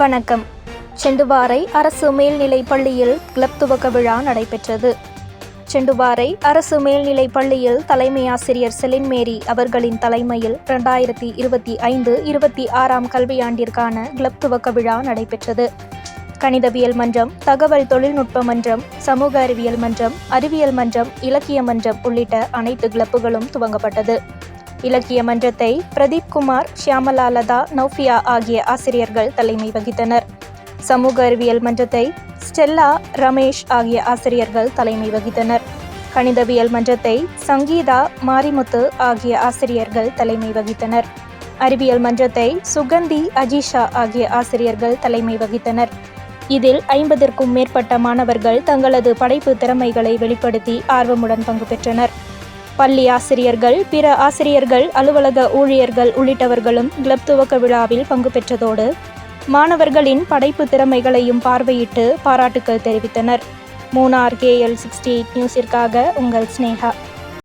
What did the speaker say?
வணக்கம். செண்டுவாரை அரசு மேல்நிலைப் பள்ளியில் கிளப் துவக்க விழா நடைபெற்றது. செண்டுபாறை அரசு மேல்நிலைப் பள்ளியில் தலைமை ஆசிரியர் செலின் மேரி அவர்களின் தலைமையில் இரண்டாயிரத்தி இருபத்தி ஐந்து இருபத்தி ஆறாம் கல்வியாண்டிற்கான கிளப் துவக்க விழா நடைபெற்றது. கணிதவியல் மன்றம் தகவல் தொழில்நுட்ப மன்றம் சமூக அறிவியல் மன்றம் அறிவியல் மன்றம் இலக்கிய மன்றம் உள்ளிட்ட அனைத்து கிளப்புகளும் துவங்கப்பட்டது. இலக்கிய மன்றத்தை பிரதீப் குமார் ஷியாமலா லதா நௌஃபியா ஆகிய ஆசிரியர்கள் தலைமை வகித்தனர். சமூக அறிவியல் மன்றத்தை ஸ்டெல்லா ரமேஷ் ஆகிய ஆசிரியர்கள் தலைமை வகித்தனர். கணிதவியல் மன்றத்தை சங்கீதா மாரிமுத்து ஆகிய ஆசிரியர்கள் தலைமை வகித்தனர். அறிவியல் மன்றத்தை சுகந்தி அஜிஷா ஆகிய ஆசிரியர்கள் தலைமை வகித்தனர். இதில் ஐம்பதிற்கும் மேற்பட்ட மாணவர்கள் தங்களது படைப்பு திறமைகளை வெளிப்படுத்தி ஆர்வமுடன் பங்கு பெற்றனர். பள்ளி ஆசிரியர்கள் பிற ஆசிரியர்கள் அலுவலக ஊழியர்கள் உள்ளிட்டவர்களும் கிளப் துவக்க விழாவில் பங்கு பெற்றதோடு மாணவர்களின் படைப்பு திறமைகளையும் பார்வையிட்டு பாராட்டுக்கள் தெரிவித்தனர். மூணார் கேஎல் சிக்ஸ்டி எயிட் நியூஸிற்காக உங்கள் ஸ்னேகா